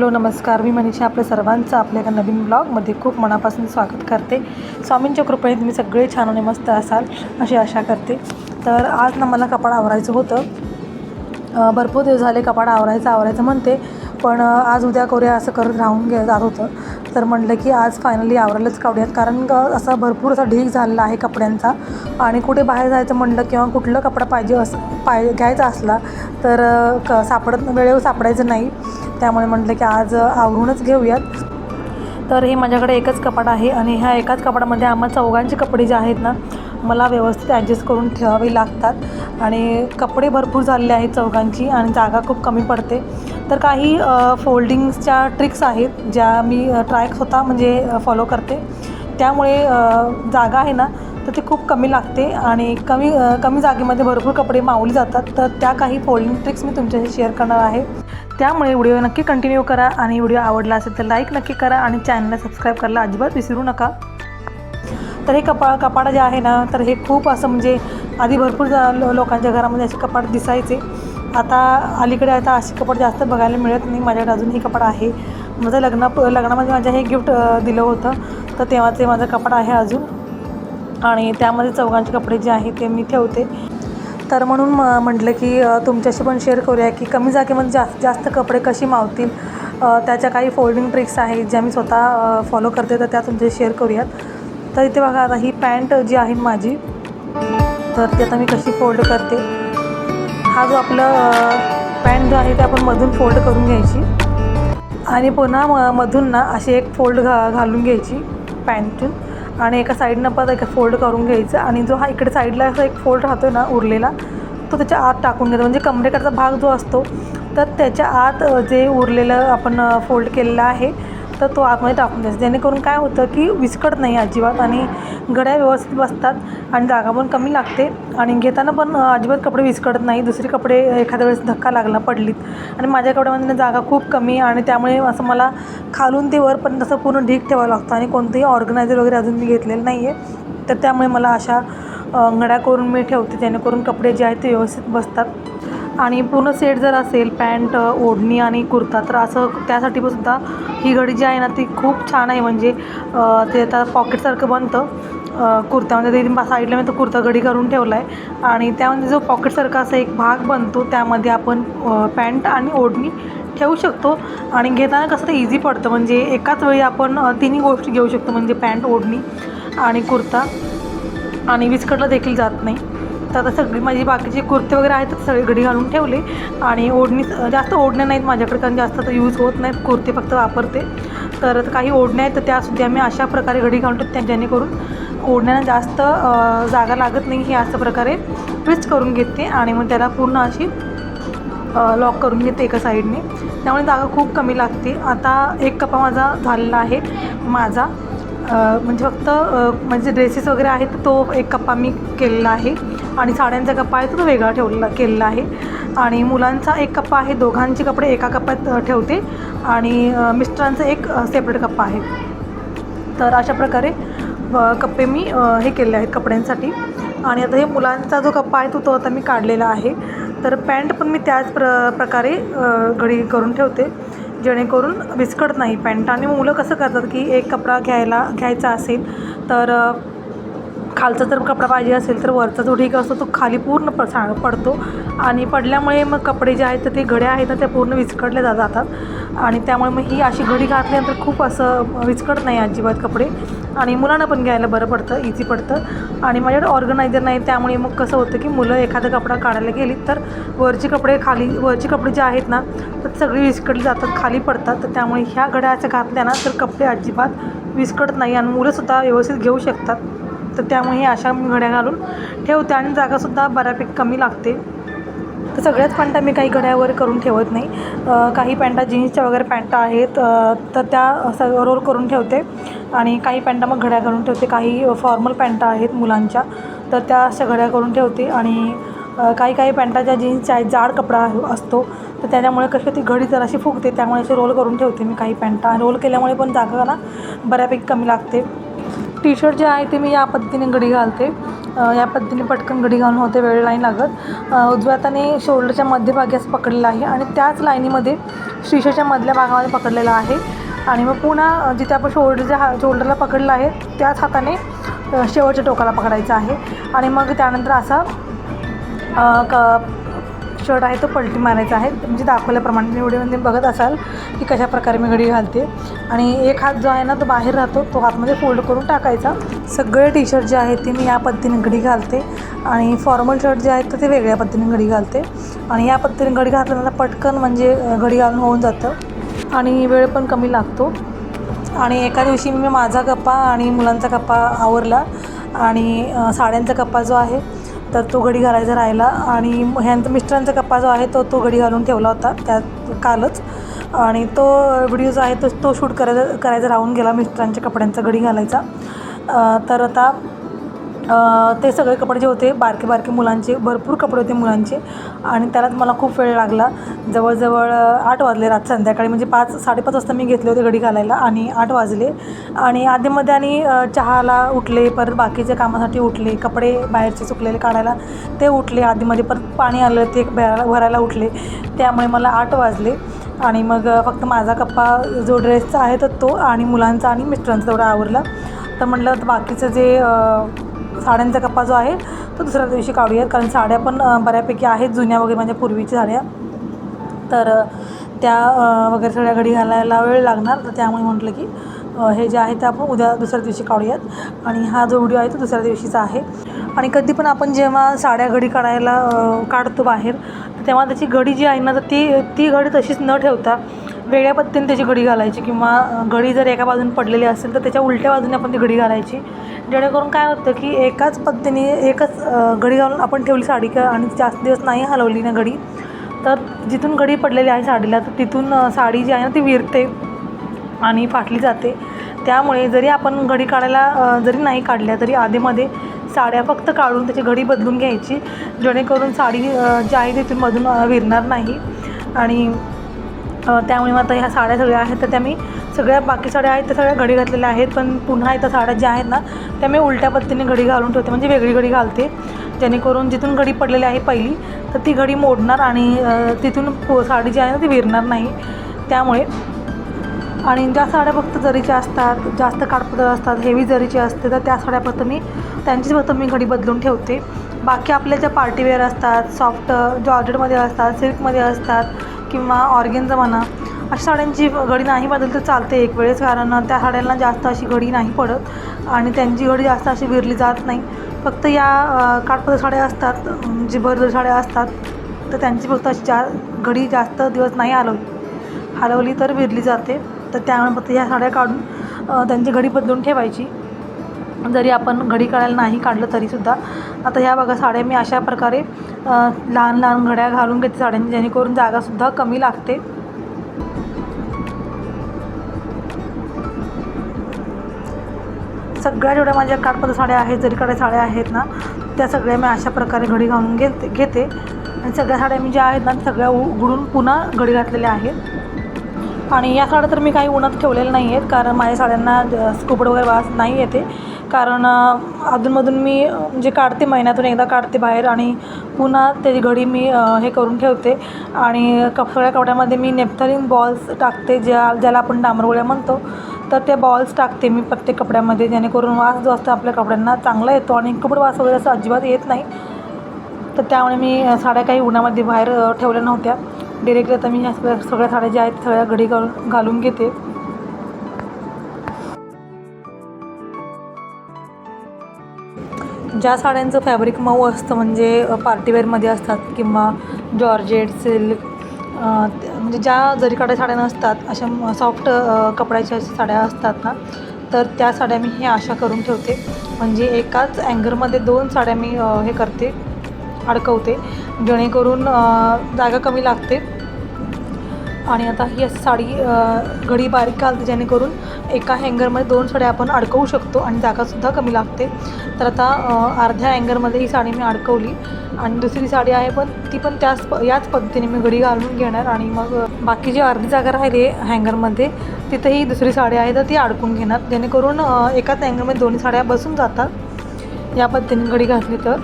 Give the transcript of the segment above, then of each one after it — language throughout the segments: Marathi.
हॅलो नमस्कार. मी मनीषा आपल्या सर्वांचं आपल्या एका नवीन ब्लॉगमध्ये खूप मनापासून स्वागत करते. स्वामींच्या कृपेने तुम्ही सगळे छान आणि मस्त असाल अशी आशा करते. तर आज ना मला कपाड आवरायचं होतं. भरपूर दिवस झाले कपाड आवरायचं आवरायचं म्हणते पण आज उद्या करूया असं करत राहून गे जात होतं. तर म्हटलं की आज फायनली आवरायलाच काढूयात कारण ग असा भरपूर असा ढीक झालेला आहे कपड्यांचा. आणि कुठे बाहेर जायचं म्हणलं किंवा कुठलं कपडा पाहिजे असं पाय घ्यायचा असला तर क सापडत वेळेवर सापडायचं नाही. त्यामुळे म्हटलं की आज आवरूनच घेऊयात. तर हे माझ्याकडे एकच कपाट आहे आणि ह्या एकाच कपाटामध्ये आम्हा चौघांचे कपडे जे आहेत ना मला व्यवस्थित ॲडजस्ट करून ठेवावे लागतात. आणि कपडे भरपूर झालेले आहेत चौघांची आणि जागा खूप कमी पडते. तर काही फोल्डिंग्सच्या ट्रिक्स आहेत ज्या मी ट्राय स्वतः म्हणजे फॉलो करते. त्यामुळे जागा आहे ना तर ती खूप कमी लागते आणि कमी कमी जागेमध्ये भरपूर कपडे मावले जातात. तर त्या काही फोल्डिंग ट्रिक्स मी तुमच्याशी शेअर करणार आहे. त्यामुळे व्हिडिओ नक्की कंटिन्यू करा आणि व्हिडिओ आवडला असेल तर लाईक नक्की करा आणि चॅनलला सबस्क्राईब करायला अजिबात विसरू नका. तर हे कपा कपाडं जे आहे ना तर हे खूप असं म्हणजे आधी भरपूर लो लोकांच्या घरामध्ये असे कपाट दिसायचे. आता अलीकडे आता असे कपाट जास्त बघायला मिळत नाही. माझ्याकडे अजून हे कपाट आहे. माझं लग्न लग्नामध्ये माझ्या हे गिफ्ट दिलं होतं. तर तेव्हा ते माझं कपाट आहे अजून. आणि त्यामध्ये चौघांचे कपडे जे आहे ते मी ठेवते. तर म्हणून म म्हटलं की तुमच्याशी पण शेअर करूया की कमी जागेमध्ये जास्त जास्त कपडे कशी मावतील. त्याच्या काही फोल्डिंग ट्रिक्स आहेत ज्या मी स्वतः फॉलो करते तर त्या तुमच्याशी शेअर करूयात. तर इथे बघा आता ही पॅन्ट जी आहे माझी तर ती आता मी कशी फोल्ड करते. हा जो आपलं पॅन्ट जो आहे ते आपण मधून फोल्ड करून घ्यायची. आणि पुन्हा म मधून ना अशी एक फोल्ड घा घालून घ्यायची पॅन्टून आणि एका साईडनं परत एक फोल्ड करून घ्यायचं आणि जो हा इकडे साईडला असा एक फोल्ड राहतो आहे ना उरलेला तो त्याच्या आत टाकून घ्यायचा. म्हणजे कमरेकडचा भाग जो असतो तर त्याच्या आत जे उरलेलं आपण फोल्ड केलेलं आहे तर तो आतमध्ये टाकून द्यायचा. जेणेकरून काय होतं की विस्कट नाही अजिबात आणि घड्या व्यवस्थित बसतात आणि जागा पण कमी लागते. आणि घेताना पण अजिबात कपडे विस्कटत नाही. दुसरे कपडे एखाद्या वेळेस धक्का लागला पडलीत. आणि माझ्या कपड्यामध्ये जागा खूप कमी आणि त्यामुळे असं मला खालून ते वरपर्यंत असं पूर्ण ढीक ठेवावं लागतं आणि कोणतंही ऑर्गनायझर वगैरे अजून मी घेतलेलं नाही आहे तर त्यामुळे मला अशा घड्या करून मी ठेवते जेणेकरून कपडे जे आहेत ते व्यवस्थित बसतात. आणि पूर्ण सेट जर असेल पॅन्ट ओढणी आणि कुर्ता तर असं त्यासाठी पण सुद्धा ही घडी जी आहे ना ती खूप छान आहे. म्हणजे ते आता पॉकेटसारखं बनतं. कुर्त्यामध्ये म्हणजे ते साईडला मी तो कुर्ता घडी करून ठेवला आहे आणि त्यामध्ये म्हणजे जो पॉकेटसारखा असा एक भाग बनतो त्यामध्ये आपण पॅन्ट आणि ओढणी ठेवू शकतो. आणि घेताना कसं ते इझी पडतं. म्हणजे एकाच वेळी आपण तिन्ही गोष्टी घेऊ शकतो. म्हणजे पॅन्ट ओढणी आणि कुर्ता. आणि विस्कटला देखील जात नाही. तर आता सगळी माझी बाकीचे कुर्ते वगैरे आहेत तर सगळे घडी घालून ठेवले. आणि ओढणी जास्त ओढण्या नाहीत माझ्याकडे कारण जास्त तर यूज होत नाहीत. कुर्ते फक्त वापरते. तर काही ओढण्या आहेत तर त्यासुद्धा मी अशा प्रकारे घडी घालून ठेवते जेणेकरून ओढण्याला जास्त जागा लागत नाही हे अशा प्रकारे ट्विस्ट करून घेते. आणि मग त्याला पूर्ण अशी लॉक करून घेते एका साईडने त्यामुळे जागा खूप कमी लागते. आता एक कपा माझा झालेला आहे. माझा म्हणजे फक्त म्हणजे ड्रेसेस वगैरे आहेत तो एक कप्पा मी केलेला आहे. आणि साड्यांचा कप्पा आहे तो वेगळा ठेवलेला केलेला आहे. आणि मुलांचा एक कप्पा आहे दोघांचे कपडे एका कप्प्यात ठेवते. आणि मिस्टरांचा एक सेपरेट कप्पा आहे. तर अशा प्रकारे कप्पे मी हे केले आहेत कपड्यांसाठी. आणि आता हे मुलांचा जो कप्पा आहे तो तो आता मी काढलेला आहे. तर पॅन्ट पण मी त्याच प्र प्रकारे घडी करून ठेवते. जेणेकरून विस्कट नाही पॅन्ट. आणि मुलं कसं करतात की एक कपडा घ्यायला घ्यायचा असेल तर खालचा जर कपडा पाहिजे असेल तर वरचा जो ढीग असतो तो खाली पूर्ण प पडतो. आणि पडल्यामुळे मग कपडे जे आहेत तर ते घड्या आहेत ना त्या पूर्ण विस्कटल्या जा जातात. आणि त्यामुळे मग ही अशी घडी घातल्यानंतर खूप असं विस्कट नाही अजिबात कपडे. आणि मुलांना पण घ्यायला बरं पडतं इझी पडतं. आणि माझ्याकडे ऑर्गनायझर नाही त्यामुळे मग कसं होतं की मुलं एखादा कपडा काढायला गेली तर वरचे कपडे खाली वरचे कपडे जे आहेत ना तर सगळी विस्कटले जातात खाली पडतात. तर त्यामुळे ह्या घड्या असं घातल्या ना तर कपडे अजिबात विस्कट नाही. आणि मुलंसुद्धा व्यवस्थित घेऊ शकतात. तर त्यामुळे हे अशा मी घड्या घालून ठेवते आणि जागासुद्धा बऱ्यापैकी कमी लागते. तर सगळ्याच पॅन्टा मी काही घड्या वगैरे करून ठेवत नाही. काही पॅन्टा जीन्सच्या वगैरे पॅन्टा आहेत तर त्या असं रोल करून ठेवते. आणि काही पॅन्टा मग घड्या करून ठेवते. काही फॉर्मल पॅन्टा आहेत मुलांच्या तर त्या अशा घड्या करून ठेवते. आणि काही काही पॅन्टा ज्या जीन्सच्या आहेत जाड कपडा असतो तर त्याच्यामुळे कशी ती घडी जराशी फुगते त्यामुळे असे रोल करून ठेवते मी काही पॅन्टा. रोल केल्यामुळे पण जागा ना बऱ्यापैकी कमी लागते. टी शर्ट जे आहे ते मी या पद्धतीने घडी घालते. या पद्धतीने पटकन घडी घालून होते वेळ नाही लागत. उजव्याताने उजव्या हाताने शोल्डरच्या मध्यभागी असं पकडलेलं आहे आणि त्याच लाईनीमध्ये श्रीषाच्या मधल्या भागामध्ये पकडलेलं आहे. आणि मग पुन्हा जिथे आपण शोल्डरच्या हा शोल्डरला पकडलं आहे त्याच हाताने शेवटच्या टोकाला पकडायचं आहे. आणि मग त्यानंतर असा क शर्ट आहे तो पलटी मारायचा आहे. म्हणजे दाखवल्याप्रमाणे मी व्हिडिओमध्ये बघत असाल की कशा प्रकारे मी घडी घालते. आणि एक हात जो आहे ना तो बाहेर राहतो तो हातमध्ये फोल्ड करून टाकायचा. सगळे टी शर्ट जे आहेत ते मी या पद्धतीने घडी घालते. आणि फॉर्मल शर्ट जे आहेत तर ते वेगळ्या पद्धतीने घडी घालते. आणि या पद्धतीने घडी घातल्यानंतर पटकन म्हणजे घडी घालून होऊन जातं. आणि वेळ पण कमी लागतो. आणि एका दिवशी मी माझा गप्पा आणि मुलांचा गप्पा आवरला. आणि साड्यांचा कप्पा जो आहे तर तो घडी घालायचा राहिला आणि ह्यांचा मिस्टरांचा कप्पा जो आहे तो तो घडी घालून ठेवला होता त्यात कालच. आणि तो व्हिडिओ जो आहे तो तो शूट करायचा करायचा राहून गेला मिस्टरांच्या कपड्यांचा घडी घालायचा. तर आता ते सगळे कपडे जे होते बारके बारके मुलांचे भरपूर कपडे होते मुलांचे. आणि त्यालाच मला खूप वेळ लागला. जवळजवळ आठ वाजले रात संध्याकाळी. म्हणजे पाच साडेपाच वाजता मी घेतले होते घडी घालायला आणि आठ वाजले. आणि आधीमध्ये आणि चहाला उठले परत बाकीच्या कामासाठी उठले कपडे बाहेरचे सुकलेले काढायला ते उठले आधीमध्ये. परत पाणी आलं ते भरायला भरायला उठले. त्यामुळे मला आठ वाजले. आणि मग फक्त माझा कप्पा जो ड्रेसचा आहे तर तो आणि मुलांचा आणि मिस्टरांचा तेवढा आवरला. तर म्हटलं बाकीचं जे साड्यांचा कप्पा जो आहे तो दुसऱ्या दिवशी काढूयात. कारण साड्या पण बऱ्यापैकी आहेत जुन्या वगैरे म्हणजे पूर्वीच्या साड्या. तर त्या वगैरे सगळ्या घडी घालायला वेळ लागणार. तर त्यामुळे म्हटलं की हे जे आहे ते आपण उद्या दुसऱ्या दिवशी काढूयात. आणि हा जो व्हिडिओ आहे तो दुसऱ्या दिवशीचा आहे. आणि कधी पण आपण जेव्हा साड्या घडी काढायला काढतो बाहेर तर तेव्हा त्याची घडी जी आहे ना तर ती ती घडी तशीच न ठेवता वेगळ्या पद्धतीने त्याची घडी घालायची. किंवा घडी जर एका बाजूने पडलेली असेल तर त्याच्या उलट्या बाजूने आपण ती घडी घालायची. जेणेकरून काय होतं की एकाच पद्धतीने एकच घडी घालून आपण ठेवली साडी का आणि जास्त दिवस नाही हलवली ना घडी तर जिथून घडी पडलेली आहे साडीला तर तिथून साडी जी आहे ना ती विरते आणि फाटली जाते. त्यामुळे जरी आपण घडी काढायला जरी नाही काढल्या तरी आधीमध्ये साड्या फक्त काढून त्याची घडी बदलून घ्यायची जेणेकरून साडी जी आहे तिथून मधून विरणार नाही. आणि त्यामुळे मग आता ह्या साड्या सगळ्या आहेत तर त्या मी सगळ्या बाकी साड्या आहेत त्या सगळ्या घडी घातलेल्या आहेत पण पुन्हा इथं साड्या ज्या आहेत ना त्या मी उलट्या पद्धतीने घडी घालून ठेवते म्हणजे वेगळी घडी घालते. जेणेकरून जिथून घडी पडलेली आहे पहिली तर ती घडी मोडणार आणि तिथून पो- साडी जी आहे ना ती विरणार नाही. त्यामुळे आणि ज्या साड्या फक्त जरीच्या असतात जास्त काठपदर असतात हेवी जरीची असते तर त्या साड्या फक्त मी त्यांचीच फक्त मी घडी बदलून ठेवते. बाकी आपल्या ज्या पार्टीवेअर असतात सॉफ्ट जॉर्जेटमध्ये असतात सिल्कमध्ये असतात किंवा ऑर्गेनचं म्हणा अशा साड्यांची घडी नाही बदल तर चालते एक वेळेस. कारण त्या साड्यांना जास्त अशी घडी नाही पडत आणि त्यांची घडी जास्त अशी विरली जात नाही. फक्त या काठपदर साड्या असतात अम, जी भरदर साड्या असतात तर त्यांची फक्त अशी जा घडी जास्त दिवस नाही हलवली. हलवली तर विरली जाते. तर त्यामुळे फक्त ह्या साड्या काढून त्यांची घडी बदलून ठेवायची. जरी आपण घडी काढायला नाही काढलं तरीसुद्धा. आता ह्या बघा साड्या मी अशा प्रकारे लहान लहान घड्या घालून घेते साड्यांची जेणेकरून जागासुद्धा कमी लागते. सगळ्या जेवढ्या माझ्या काठपदर साड्या आहेत जरीकडे साड्या आहेत ना त्या सगळ्या मी अशा प्रकारे घडी घालून घेते घेते. आणि सगळ्या साड्या मी ज्या आहेत ना सगळ्या उघडून पुन्हा घडी घातलेल्या आहेत. आणि या साड्या तर मी काही उन्हात ठेवलेल्या नाही आहेत कारण माझ्या साड्यांना स्कुपड वगैरे वास नाही येते. कारण अधूनमधून मी म्हणजे काढते महिन्यातून एकदा काढते बाहेर आणि पुन्हा त्याची घडी मी हे करून ठेवते. आणि कपड्या कपड्यामध्ये मी नेपथलिन बॉल्स टाकते ज्या ज्याला आपण डांबरगोळ्या म्हणतो. तर ते बॉल्स टाकते मी प्रत्येक कपड्यामध्ये जेणेकरून वास जो असतो आपल्या कपड्यांना चांगला येतो आणि कपड वास वगैरे असं अजिबात येत नाही. तर त्यामुळे मी साड्या काही उन्हामध्ये बाहेर ठेवल्या नव्हत्या. डिरेक्टली आता मी ह्या सगळ्या सगळ्या साड्या ज्या आहेत सगळ्या घडी घालून घालून घेते. ज्या साड्यांचं फॅब्रिक मऊ असतं म्हणजे पार्टीवेअरमध्ये असतात किंवा जॉर्जेट सिल्क म्हणजे ज्या जरीकाठ्या साड्या नसतात अशा सॉफ्ट कपड्याच्या साड्या असतात ना तर त्या साड्या मी हे आशा करून ठेवते. म्हणजे एकाच अँगरमध्ये दोन साड्या मी हे करते अडकवते. जेणेकरून जागा कमी लागते. आणि आता ही अशी साडी घडी बारीक घालते जेणेकरून एका हँगरमध्ये दोन साड्या आपण अडकवू शकतो आणि जागासुद्धा कमी लागते. तर आता अर्ध्या हँगरमध्ये ही साडी मी अडकवली आणि दुसरी साडी आहे पण ती पण त्याच प याच पद्धतीने मी घडी घालून घेणार आणि मग बाकी जी अर्धी जागा राहिली हँगरमध्ये तिथेही दुसरी साडी आहे तर ती अडकून घेणार. जेणेकरून एकाच हँगरमध्ये दोन्ही साड्या बसून जातात. या पद्धतीने घडी घातली तर.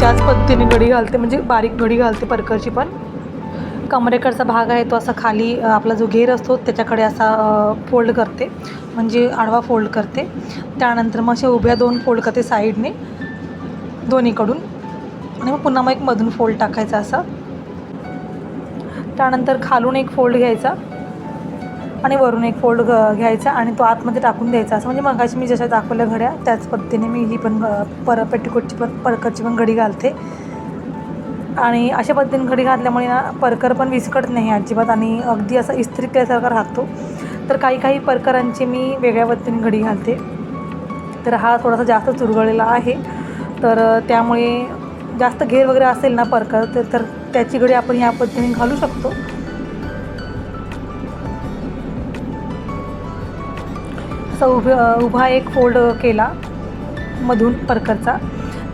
त्याच पद्धतीने घडी घालते म्हणजे बारीक घडी घालते परकरची पण. कमरेकडचा भाग आहे तो असा खाली आपला जो घेर असतो त्याच्याकडे असा फोल्ड करते म्हणजे आडवा फोल्ड करते. त्यानंतर मग अशा उभ्या दोन फोल्ड करते साईडने दोन्हीकडून. आणि मग पुन्हा मग एक मधून फोल्ड टाकायचा असा. त्यानंतर खालून एक फोल्ड घ्यायचा. आणि वरून एक फोल्ड घ घ्यायचा आणि तो आतमध्ये टाकून द्यायचा. असं म्हणजे मगाशी मी जशा दाखवल्या घड्या त्याच पद्धतीने मी ही पण पर पेटीकोटची पण परकरची पण घडी घालते. आणि अशा पद्धतीने घडी घातल्यामुळे ना परकर पण विस्कट नाही अजिबात आणि अगदी असं इस्त्री केल्यासारखा राहतो. तर काही काही परकरांची मी वेगळ्या पद्धतीने घडी घालते. तर हा थोडासा जास्त चुरगळलेला आहे. तर त्यामुळे जास्त घेर वगैरे असेल ना परकर तर तर त्याची घडी आपण ह्या पद्धतीने घालू शकतो. असा उभ उभा एक फोल्ड केला मधून परकरचा.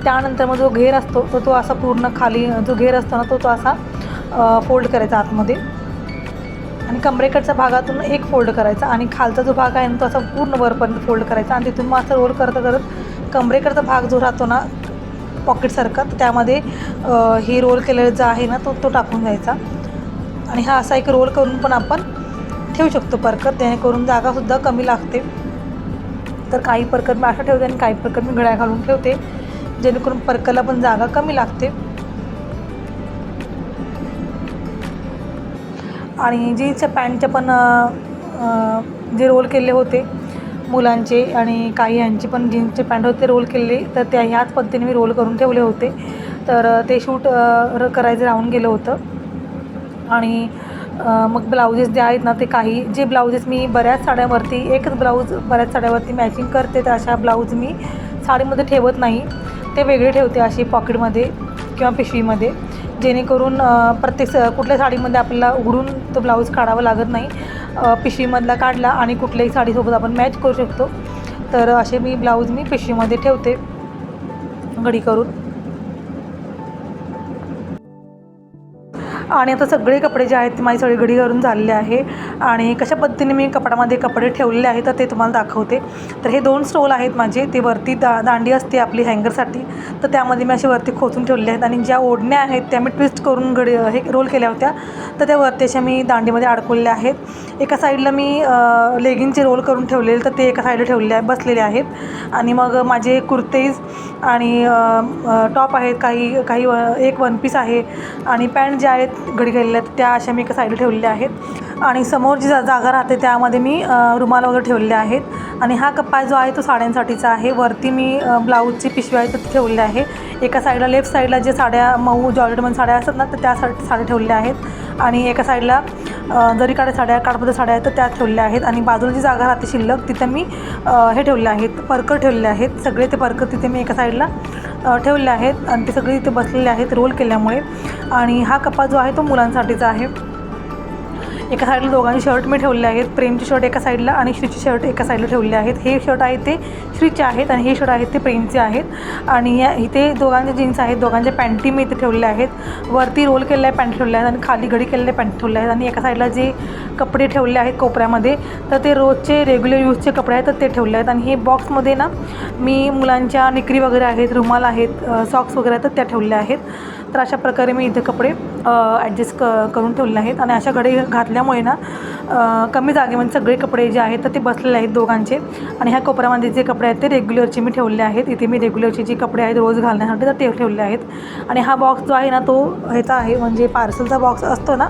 त्यानंतर मग जो घेर असतो तो तो असा पूर्ण खाली जो घेर असतो ना तो तो असा फोल्ड करायचा आतमध्ये. आणि कमरेकडच्या भागातून एक फोल्ड करायचा आणि खालचा जो भाग आहे ना तो असा पूर्ण वरपर्यंत फोल्ड करायचा आणि तिथून मग असं रोल करता करत कमरेकडचा भाग जो राहतो ना पॉकेटसारखा तर त्यामध्ये हे रोल केलेलं जो आहे ना तो तो टाकून जायचा आणि हा असा एक रोल करून पण आपण ठेवू शकतो परकर जेणेकरून जागासुद्धा कमी लागते. तर काही परकर मी अशा ठेवते आणि काही परकर मी घड्या घालून ठेवते जेणेकरून परकरला पण जागा कमी लागते. आणि जीन्सच्या पॅन्टच्या पण जे रोल केले होते मुलांचे आणि काही यांचे पण जीन्सचे पॅन्ट होते रोल केले तर त्या ह्याच पद्धतीने मी रोल करून ठेवले होते. तर ते शूट करायचं राहून गेलं होतं. आणि मग ब्लाउजेस जे आहेत ना ते काही जे ब्लाउजेस मी बऱ्याच साड्यावरती एकच ब्लाऊज बऱ्याच साड्यावरती मॅचिंग करते तर अशा ब्लाऊज मी साडीमध्ये ठेवत नाही. ते वेगळे ठेवते असे पॉकेटमध्ये किंवा पिशवीमध्ये जेणेकरून प्रत्येक स कुठल्या साडीमध्ये आपल्याला उघडून तो ब्लाऊज काढावा लागत नाही. पिशवीमधला काढला आणि कुठल्याही साडीसोबत आपण मॅच करू शकतो. तर असे मी ब्लाऊज मी पिशवीमध्ये ठेवते घडी करून. आणि आता सगळे कपडे जे आहेत ते माझी सगळी घडी करून झालेले आहे. आणि कशा पद्धतीने मी कपड्यामध्ये कपडे ठेवलेले आहेत तर ते तुम्हाला दाखवते. तर हे दोन स्टोल आहेत माझे. ते वरती दा दांडी असते आपली हँगरसाठी. तर त्यामध्ये मी असे वरती खोचून ठेवलेले आहेत. आणि ज्या ओढण्या आहेत त्या मी ट्विस्ट करून घडी हे रोल केल्या होत्या. तर त्या वरती अशा मी दांडीमध्ये अडकवलेल्या आहेत. एका साईडला मी लेगिंगचे रोल करून ठेवलेले तर ते एका साईडला ठेवलेले आहे बसलेले आहेत. आणि मग माझे कुर्तेज आणि टॉप आहेत काही काही व- एक वन पीस आहे. आणि पॅन्ट जे आहेत घडी घातलेल्या आहेत त्या अशा मी एका साईडला ठेवलेल्या आहेत. आणि समोर जी जागा राहते त्यामध्ये मी रुमाल वगैरे ठेवलेले आहेत. आणि हा कप्पा जो आहे तो साड्यांसाठीचा आहे. वरती मी ब्लाऊजची पिशवी आहे तर ठेवले आहे. एका साईडला लेफ्ट साईडला जे साड्या मऊ जॉर्जेटमध्ये साड्या असतात ना तर त्या सा साड्या ठेवलेल्या आहेत. आणि एका साईडला जरी काड्या साड्या काठपदर साड्या आहेत तर त्या ठेवलेल्या आहेत. आणि बाजूला जी जागा राहते शिल्लक तिथं मी हे ठेवले आहेत. परकर ठेवलेले आहेत. सगळे ते परकर तिथे मी एका साईडला ठेवले आहेत. आणि ते सगळे तिथे बसलेले आहेत रोल केल्यामुळे. आणि हा कप्पा जो आहे तो मुलांसाठीचा आहे. एका साईडला दोघांचे शर्ट मी ठेवले आहेत. प्रेमचे शर्ट एका साईडला आणि श्रीचे शर्ट एका साईडला ठेवले आहेत. हे शर्ट आहेत ते श्रीचे आहेत आणि हे शर्ट आहेत ते प्रेमचे आहेत. आणि या इथे दोघांचे जीन्स आहेत. दोघांच्या पॅन्टी मी इथे ठेवलेल्या आहेत. वरती रोल केलेल्या पॅन्ट ठेवले आहेत आणि खाली घडी केलेले पॅन्ट ठेवले आहेत. आणि एका साईडला जे कपडे ठेवले आहेत कोपऱ्यामध्ये तर ते रोजचे रेग्युलर यूजचे कपडे आहेत तर ते ठेवले आहेत. आणि हे बॉक्समध्ये ना मी मुलांच्या निकरी वगैरे आहेत रुमाल आहेत सॉक्स वगैरे आहेत तर त्या ठेवल्या आहेत. तर अशा प्रकारे मी इथे कपडे ॲडजस्ट क करून ठेवलेले आहेत. आणि अशा घडी घातल्यामुळे ना कमी जागेमध्ये सगळे कपडे जे आहेत तर ते बसलेले आहेत दोघांचे. आणि ह्या कोपऱ्यामध्ये जे कपडे आहेत ते रेग्युलरचे मी ठेवले आहेत. इथे मी रेग्युलरचे जे कपडे आहेत रोज घालण्यासाठी तर ते ठेवले आहेत. आणि हा बॉक्स जो आहे ना तो ह्याचा आहे म्हणजे पार्सलचा बॉक्स असतो ना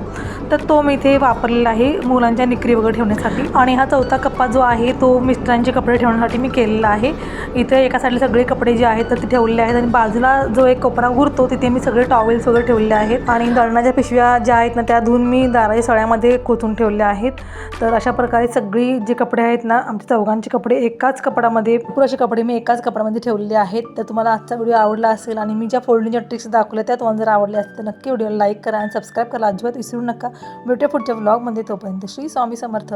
तर तो मी इथे वापरलेला आहे मुलांच्या निकरी वगैरे ठेवण्यासाठी. आणि हा चौथा कप्पा जो आहे तो मिस्टरांचे कपडे ठेवण्यासाठी मी केलेला आहे. इथे एका साईडला सगळे कपडे जे आहेत तर ते ठेवलेले आहेत. आणि बाजूला जो एक कोपरा उरतो तिथे मी सगळे टॉवेल्स वगैरे ठेवलेले आहेत आणि दळणाच्या पिशव्या ज्या आहेत ना त्या धुवून मी दाराच्या सळ्यामध्ये कोथून ठेवल्या आहेत. तर अशा प्रकारे सगळी जे कपडे आहेत ना आमच्या चौघांचे कपडे एकाच कपड्यामध्ये भरपूर असे कपडे मी एकाच कपड्यामध्ये ठेवलेले आहेत. तर तुम्हाला आजचा व्हिडिओ आवडला असेल आणि मी ज्या फोल्डिंगच्या ट्रिक्स दाखवल्या त्या तुम्हाला जर आवडल्या असतील तर नक्की व्हिडिओला लाईक करा आणि सबस्क्राईब करा अजिबात विसरू नका. भेटूया पुढच्या ब्लॉगमध्ये तोपर्यंत श्री स्वामी समर्थ.